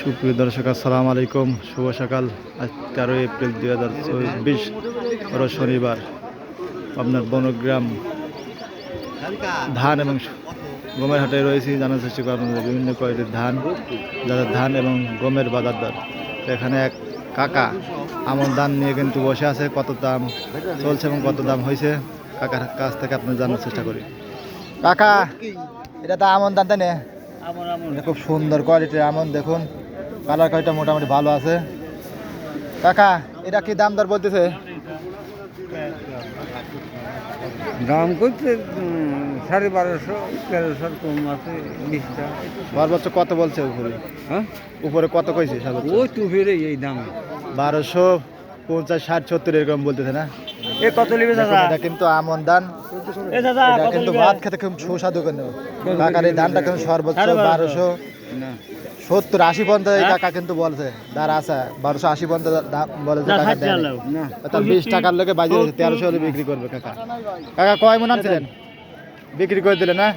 সুপ্রিয় দর্শক, আসসালামু আলাইকুম। শুভ সকাল। আজ তেরোই এপ্রিল দুই হাজার চব্বিশ শনিবার। আপনার বনগ্রাম ধান এবং গমের হাটে রয়েছি। জানার চেষ্টা করব আপনাদের বিভিন্ন কোয়ালিটির ধান যাদের ধান এবং গমের বাজার দর। এখানে এক কাকা আমন ধান নিয়ে কিন্তু বসে আছে, কত দাম চলছে এবং কত দাম হয়েছে কাকার কাছ থেকে আপনার জানার চেষ্টা করি। কাকা, এটা তো আমন ধান তাই খুব সুন্দর কোয়ালিটির আমন দেখুন। কালার কোয়ালিটা মোটামুটি ভালো আছে। কাকা এটা কি দাম দর বলতেছে? দাম করছে সাড়ে বারোশো তেরোশোর কম আছে বিশটা। সর্বোচ্চ কত বলছে উপরে? হ্যাঁ? উপরে কত কইছে সর্বোচ্চ? ও তু ফিরে এই দাম। বারোশো। পঞ্চাশ ষাট সত্তর এরকম বলতেছে না? এ কত নেবে দেখুন, এটা কিন্তু আমন ধান। এ দাদা এটা কিন্তু ভাত খেতে খুব সুস্বাদু কিন্তু। কাকার এই ধানটা কিন্তু সর্বোচ্চ বারোশো। বারোশো সত্তর আশি পর্যন্ত এই কাকা কিন্তু বলছে। দাঁড় আছে বারোশো আশি পর্যন্ত বলেছে কাকা দেয় তার বিশ টাকার লোকে বাজিয়ে দিয়েছে তেরোশো হলে বিক্রি করবে কাকা। কাকা কয় মন আনছিলেন? বিক্রি করে দিলেন না?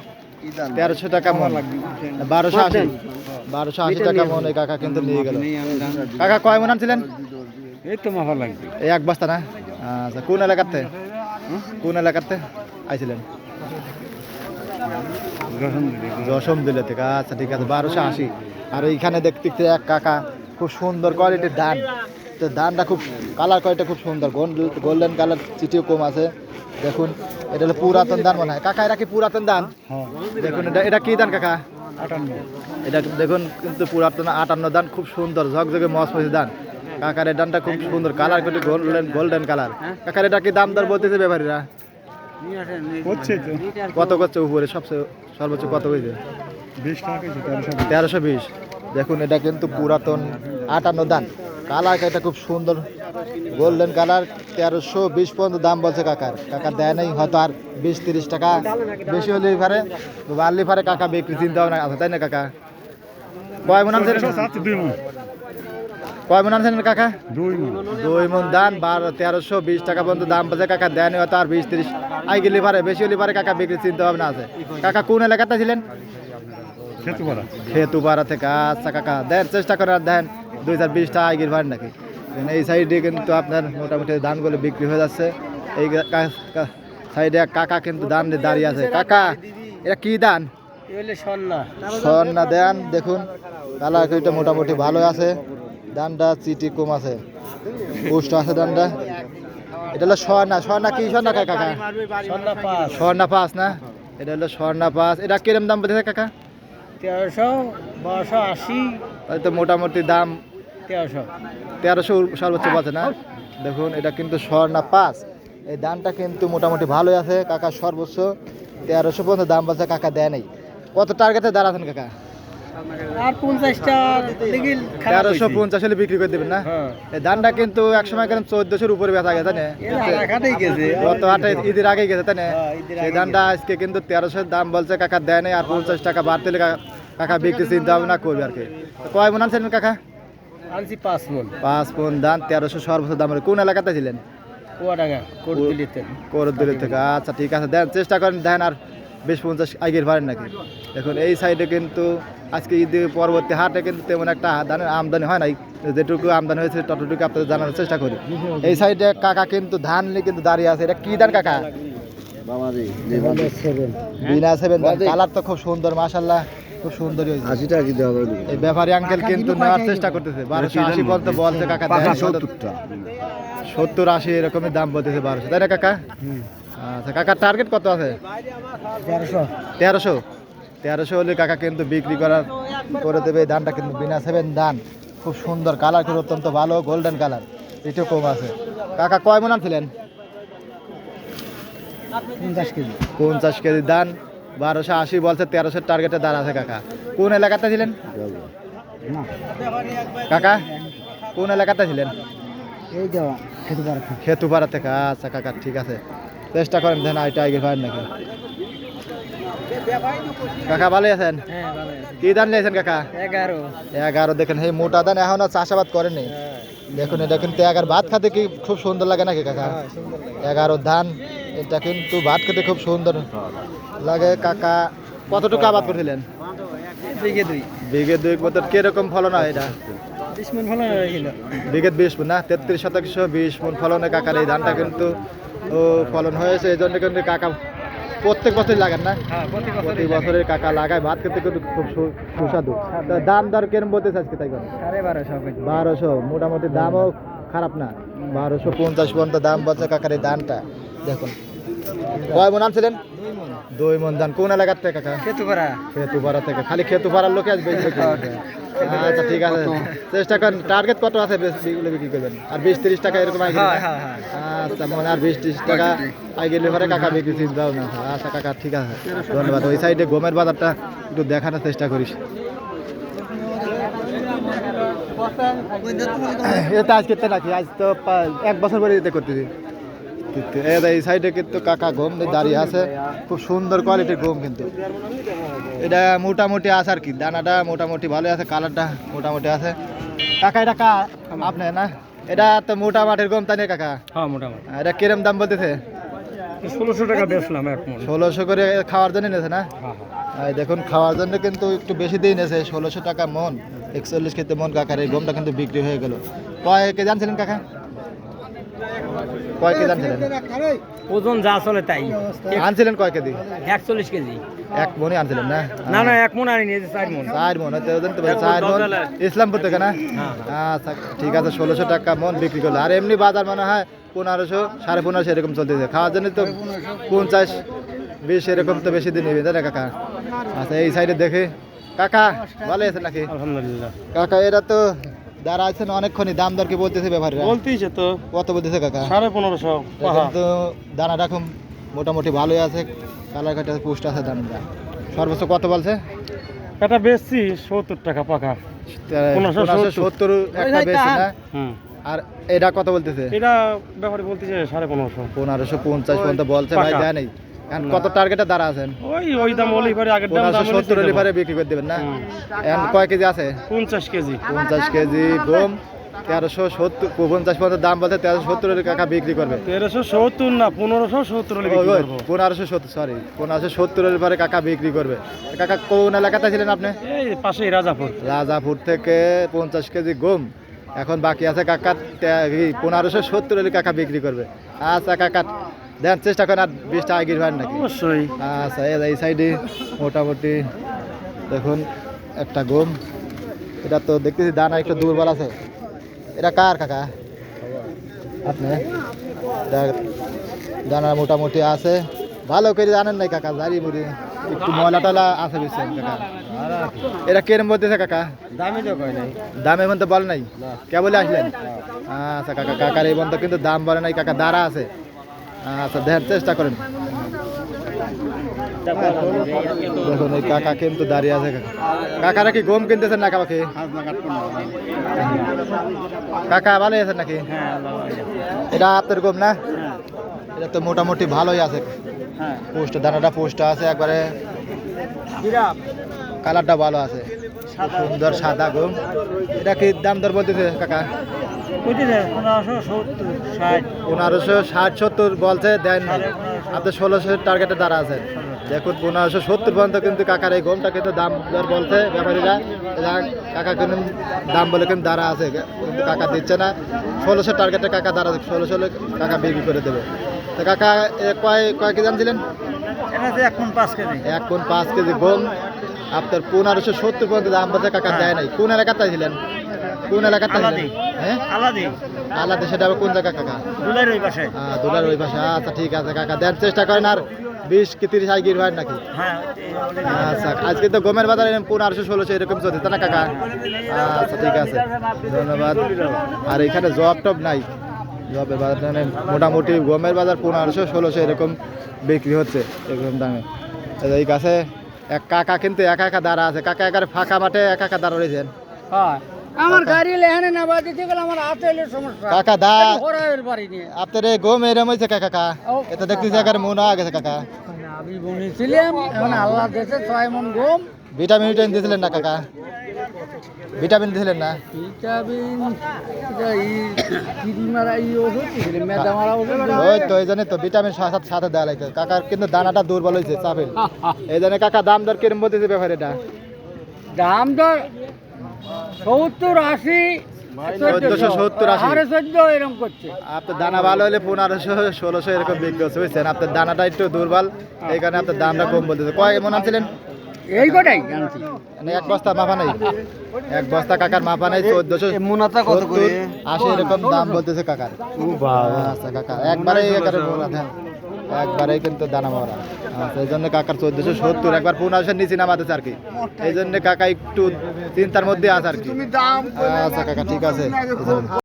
তেরোশো টাকা মন। বারোশো আশি। বারোশো আশি টাকা মন এই কাকা কিন্তু নিয়ে গেল। কাকা কয় মন আনছিলেন? এই তো মাফা লাগবে। এই এক বস্তা না? আচ্ছা কোন এলাকাতে? কোন এলাকাতে আইছিলেন? দশম দিলে থেকে। আচ্ছা ঠিক আছে বারোশো আশি। আর এইখানে দেখতে দেখতে এক কাকা খুব সুন্দর কোয়ালিটির ধান। তো ধানটা খুব কালার কোয়ালিটি খুব সুন্দর। গোল্ডেন কালার চিঠিও কম আছে। দেখুন এটা হলো পুরাতন ধান মনে হয়। কাকা এটা কি পুরাতন ধান? দেখুন এটা এটা কি ধান কাকা? আটান্ন। এটা দেখুন কিন্তু পুরাতন আটান্ন ধান খুব সুন্দর ঝকঝকে মসমসি ধান। কাকার ধানটা খুব সুন্দর কালার কিন্তু গোল্ডেন গোল্ডেন কালার। কাকার এটা কি দাম দর বলতেছে ব্যাপারীরা। কত করছে উপরে? সবচেয়ে সর্বোচ্চ কত হয়েছে? তেরোশো বিশ। দেখুন এটা কিন্তু পুরাতন আটান্ন দান। কালার এটা খুব সুন্দর গোল্ডেন কালার তেরোশো বিশ পর্যন্ত দাম বলছে কাকার। কাকার দেয় নাই হয়তো আর বিশ তিরিশ টাকা বেশি হলে পারে। বাড়লে পারে কাকা বিক্রি চিন্তা ভাবনা তাই না কাকা? কয় মন মন কয় মন আনছেন কাকা? দুই মন। দুই মন দান বারো তেরোশো বিশ টাকা পর্যন্ত দাম বলছে। কাকা দেয় নাই হয়তো আর বিশ তিরিশ। আই গেলে পারে বেশি হলে পারে কাকা বিক্রি চিন্তা ভাবনা আছে। কাকা কোন এলাকাতে ছিলেন? খেতে পারা খেতু পাড়া থেকে। আচ্ছা কাকা দেন চেষ্টা করেন আর দেন। দুই হাজার বিশটা আগের ভাড় নাকি? এই সাইডে কিন্তু আপনার মোটামুটি ধানগুলো বিক্রি হয়ে যাচ্ছে। এই সাইডে কাকা কিন্তু ধান নিয়ে দাঁড়িয়ে আছে। কাকা এটা কি সন্না। স্বর্ণা দেন দেখুন। কালার মোটামুটি ভালো আছে। ধানটা চিটি কম আছে। পুষ্ট আছে ডান্ডা। এটা হলো স্বর্ণা। স্বর্ণা কি? স্বর্ণা কাকা। স্বর্ণা পাস না? এটা হলো স্বর্ণা পাস এটা কিরম দাম বলতেছে কাকা? তেরোশো বারোশো আশি। তাই তো মোটামুটি দাম তেরোশো। তেরোশো সর্বোচ্চ বলছে না? দেখুন এটা কিন্তু স্বর্ণা পাস এই দামটা কিন্তু মোটামুটি ভালোই আছে। কাকা সর্বোচ্চ তেরোশো পর্যন্ত দাম বলছে কাকা দেয় নাই। কত টার্গেটে দাঁড়াচ্ছেন কাকা? আর পঞ্চাশটা দেখি তেরোশো পঞ্চাশ হলে বিক্রি করে দেবেন না? হ্যাঁ। ধানটা কিন্তু একসময় কেন চোদ্দশোর উপরে বেচা গেছে না গত হাটে ঈদের আগে গেছে তাই না হ্যাঁ, ঈদের সেই ধানটা আজকে কিন্তু তেরোশোর দাম বলছে কাকা দেয় নাই আর পঞ্চাশ টাকা বাড়তে কাকা- বিক্রি চিন্তা ভাবনা করবে আর কি। কয় মন আনছেন কাকা? আনছি পাঁচ মন। পাঁচ পন ধান তেরোশো সর্বোচ্চ দাম কোন এলাকাতে ছিলেন? কুয়াডাঙ্গা থেকে আচ্ছা ঠিক আছে দেন চেষ্টা করেন দেন আর বেশ পঞ্চাশ আগের পারেন নাকি? এখন এই সাইডে কিন্তু আজকে ঈদের পরবর্তী হাটে কিন্তু তেমন একটা ধানের আমদানি হয় নাই। যেটুকু আমদানি হয়েছে ততটুকু আপনাদের জানানোর চেষ্টা করি। এই সাইডে কাকা কিন্তু ধান নিয়ে কিন্তু দাঁড়িয়ে আছে। এটা কি ধান কাকা? বিনা সেভেন কালার তো খুব সুন্দর মাশাল্লাহ খুব সুন্দরই হয়েছে। আশি টাকা দেওয়া যাবে? এই ব্যাপারী আঙ্কেল কিন্তু নেওয়ার চেষ্টা করতেছে। বারোশো আশি পর্যন্ত বলছে কাকা সত্তর আশি এরকমই দাম বলতেছে বারোশো। তাই না কাকা? আচ্ছা কাকার টার্গেট কত আছে? তেরোশো। তেরোশো? তেরোশো হলে কাকা কিন্তু বিক্রি করার করে দেবে ধানটা কিন্তু বিনা সেভেন ধান। খুব সুন্দর কালার কিন্তু অত্যন্ত ভালো গোল্ডেন কালার এটাও কম আছে। কাকা কয় মন আনছিলেন? পঞ্চাশ কেজি। পঞ্চাশ কেজি ধান বারোশো আশি বলছে তেরোশোর টার্গেটে দাঁড় আছে কাকা। কোন এলাকাতে ছিলেন? কাকা কোন এলাকাতে ছিলেন? এই খেতুপাড়া থেকে। আচ্ছা কাকা ঠিক আছে। চেষ্টা করেন দেন আইটা আগে পারেন নাকি। কাকা ভালো আছেন? হ্যাঁ কি ধান নিয়েছেন কাকা? এগারো। এগারো দেখেন এই মোটা ধান এখনও চাষাবাদ করেনি দেখুন এটা কিন্তু এগারো ভাত খেতে কি খুব সুন্দর লাগে নাকি কাকা? এগারো ধান এটা কিন্তু ভাত খেতে খুব সুন্দর লাগে কাকা। কতটুকু আবাদ করেছিলেন? বিঘে দুই। বিঘে দুই মতো কীরকম ফলন হয় এটা? বিশ মন হয়েছিল। বিঘে বিশ মন না তেত্রিশ শতাংশ বিশ মন ফলনে কাকার এই ধানটা কিন্তু ও ফলন হয়েছে এই জন্য কিন্তু কাকা প্রত্যেক বছরই লাগান না? হ্যাঁ প্রতি বছরের কাকা লাগায় ভাত খেতে কিন্তু খুব সুস্বাদু। তা দাম দর কেন বলতে আজকে তাই করে? বারোশো বারোশো মোটামুটি দামও খারাপ না। বারোশো পঞ্চাশ পর্যন্ত দাম বলছে কাকার এই ধানটা। দেখুন। কয় মন আনছিলেন? দুই মন ধান। কোন এলাকার থেকে কাকা? কেতুপাড়া খেতুপাড়া থেকে। খালি খেতুপাড়ার লোকে আসবে আচ্ছা ঠিক আছে। চেষ্টা করেন টার্গেট কত আছে এগুলো বিক্রি করবেন? আর বিশ তিরিশ টাকা এরকম আগে হ্যাঁ হ্যাঁ হ্যাঁ। আচ্ছা মনে আর বিশ ত্রিশ টাকা আগে গেলে পরে কাকা বিক্রি চিন্তাও না আচ্ছা কাকা ঠিক আছে। ধন্যবাদ। ওই সাইডে গমের বাজারটা একটু দেখানোর চেষ্টা করিস। এটা আজকে নাকি আজ তো এক বছর পরে যেতে করতেছি। এই সাইডে কিন্তু কাকা গম দাঁড়িয়ে আছে। খুব সুন্দর কোয়ালিটির গম কিন্তু। এটা মোটামুটি আছে আর কি। দানাটা মোটামুটি ভালো আছে কালারটা মোটামুটি আছে। কাকা এটা কা আপনি না? এটা তো মোটা মাটির গম তাই না কাকা? হ্যাঁ মোটামুটি এটা কিরম দাম বলতেছে? ষোলোশো টাকা বেচলাম এক মন। ষোলোশো করে খাওয়ার জন্য নিয়েছে না? হ্যাঁ দেখুন খাওয়ার জন্য কিন্তু একটু বেশি দিয়ে নিয়েছে ষোলোশো টাকা মন। একচল্লিশ খেতে মন কাকার এই গমটা কিন্তু বিক্রি হয়ে গেল। কয় কে জানছিলেন কাকা? কয় কে জানছিলেন ওজন যা চলে তাই। আনছিলেন কয় কেজি? একচল্লিশ কেজি। এক মনই আনছিলেন না? না না এক মন আনি নিয়েছে চার মন চার মন ওজন তো চার মন ইসলামপুর থেকে না? আচ্ছা ঠিক আছে ষোলোশো টাকা মন বিক্রি করল। আর এমনি বাজার মনে হয় পনেরোশো সাড়ে পনেরোশো এরকম চলতেছে। খাওয়ার জন্য তো পঞ্চাশ বিশ এরকম তো বেশি দিন নেবে তাই কাকা? আচ্ছা এই সাইডে দেখে। কাকা ভালো আছে নাকি? আলহামদুলিল্লাহ। কাকা এরা তো যারা আছেন অনেকক্ষণই দাম দর কি বলতেছে ব্যাপারীরা? বলতেইছে তো। কত বলতেছে কাকা? সাড়ে পনেরোশো এখন তো দানা রকম মোটামুটি ভালোই আছে কালার কাটা পুষ্ট আছে দামটা। সর্বোচ্চ কত বলছে? এটা বেচছি সত্তর টাকা পাকা। সত্তর। একটা বেশি না? আর এটা কত বলতেছে? এটা ব্যাপারে বলতেছে সাড়ে পনেরোশো। পনেরোশো পঞ্চাশ পর্যন্ত বলছে ভাই। দেয় নেই। এখন কত টার্গেটে দাঁড়া আছেন? ওই ওই দাম ওলি পরে আগের দাম দাম সত্তর হলে পরে বিক্রি করে দেবেন না? এখন কয় কেজি আছে? পঞ্চাশ কেজি। পঞ্চাশ কেজি গম তেরোশো সত্তর পঞ্চাশ পর্যন্ত দাম বলছে তেরোশো সত্তর কাকা বিক্রি করবে। তেরোশো সত্তর না পনেরোশো সত্তর বিক্রি ওই, করব। পনেরোশো সত্তর সরি পনেরোশো সত্তর পরে কাকা বিক্রি করবে। কাকা কোন এলাকাতে ছিলেন আপনি? এই পাশেই রাজাপুর। রাজাপুর থেকে পঞ্চাশ কেজি গম। এখন বাকি আছে কাকা পনেরোশো সত্তর কাকা বিক্রি করবে। আচ্ছা কাকা দেন চেষ্টা করেন আর বিশ টাকা গির হয় নাকি? অবশ্যই। আচ্ছা এই এই সাইডে মোটামুটি দেখুন একটা গম। এটা তো দেখতেছি দানা একটু দুর্বল আছে। এটা কার কাকা? আপনি? দানা মোটামুটি আছে। ভালো করে জানেন নাই কাকা জারি বুড়ি একটু ময়লা টলা আছে বুঝছেন কাকা। এটা কেরম বলতেছে কাকা? দামে তো কয় নাই। দাম এমন তো বল নাই? কে বলে আসলেন? আচ্ছা কাকা কাকার এই বন্ধ কিন্তু দাম বলে নাই কাকা দাঁড়া আছে। আচ্ছা দেখার চেষ্টা করেন। দেখুন, এই কাকা কিন্তু দাঁড়িয়ে আছে কাকারা কি গম কিনতেছেন না কাকাকে কাকা ভালো আছেন নাকি? এটা আপনার গম না? এটা তো মোটামুটি ভালোই আছে। পোস্ট, দানাটা পোস্ট আছে, একবারে কালারটা ভালো আছে। সুন্দর সাদা গম। এটা কি দাম দর বলতেছে, কাকা? পনেরোশো ষাট। সত্তর বলছে দেন আপনি ষোলোশো টার্গেটে দাঁড়া আছেন। দেখুন পনেরোশো সত্তর পর্যন্ত কিন্তু কাকার এই গমটা কিন্তু দাম দর বলছে ব্যাপারীরা। কাকা কিন্তু দাম বলে কিন্তু দাঁড়া আছে। কিন্তু কাকা দিচ্ছে না। ষোলোশো টার্গেটে কাকা দাঁড়া আছে ষোলোশো কাকা বিক্রি করে দেবে। তো কাকা কয় কয় কেজি আনছিলেন? এখন পাঁচ কেজি। এক কোন পাঁচ কেজি গম। আপনার পনেরোশো সত্তর পর্যন্ত দাম বলছে কাকা দেয় নাই। কোন এলাকাতে ছিলেন? কোন এলাকাতে ছিলেন আলাদি। হ্যাঁ? আলাদি। আলাদা সেটা আবার কোন জায়গা কাকা? দুলের ওই পাশে। হ্যাঁ দুলার ওই পাশে। আচ্ছা ঠিক আছে কাকা দেন চেষ্টা করেন আর বিশ কি তিরিশ আই গির নাকি? হ্যাঁ আচ্ছা আজকে তো গমের বাজারে পনেরোশো ষোলোশো এরকম চলছে তাই না কাকা? আচ্ছা ঠিক আছে। ধন্যবাদ। আর এখানে জব টব নাই। জবের বাজার মোটামুটি গমের বাজার পনেরোশো ষোলোশো এরকম বিক্রি হচ্ছে এরকম দামে। এই যে কাছে এক কাকা কিন্তু একা একা দাঁড়া আছে। কাকা একার ফাঁকা মাঠে একা একা দাঁড়া রয়েছেন? আমার গাড়ি লেহানে না বাদ দিতে গেলে আমার হাতে এলে সমস্যা। কাকা দা। পারি নিয়ে। আপনার এই গম এরম হয়েছে কাকা? এটা দেখতেছি একার মন হয়ে গেছে কাকা। আমি বনেছিলাম এখন আল্লাহ দেশে ছয় মন গম ভিটামিন ভিটামিন দিয়েছিলেন না কাকা? ভিটামিন দিয়েছিলেন না? ভিটামিন মারা মারা ওই তো এই জন্য তো ভিটামিন সাথে সাথে দেওয়া লাগছে। কাকার কিন্তু দানাটা দুর্বল হয়েছে চাপেল। এই জন্য কাকা দাম দর কিরম বলতেছে ব্যাপার এটা? দাম তো সত্তর আশি চোদ্দশো, সত্তর, আশি। সাড়ে চোদ্দ এরকম করছে। আপনার দানা ভালো হলে পনেরোশো ষোলোশো এরকম বিক্রি হচ্ছে বুঝছেন? আপনার দানাটা একটু দুর্বল এই কারণে আপনার দামটা কম বলতেছে। কয় মন আনছিলেন? এই কটাই জানছি মানে এক বস্তা মাপা নাই? এক বস্তা কাকার মাপা নাই চোদ্দশো মোনাটা কত করে? আশি এরকম দাম বলতেছে কাকার। আচ্ছা কাকা একবারে একবারেই কিন্তু দানা মারা এই জন্য কাকার চোদ্দশো সত্তর একবার পনেরোশোর নিচে নামাতেছে আর কি। এই জন্য কাকা একটু চিন্তার মধ্যে আছে আর কি। আচ্ছা কাকা ঠিক আছে।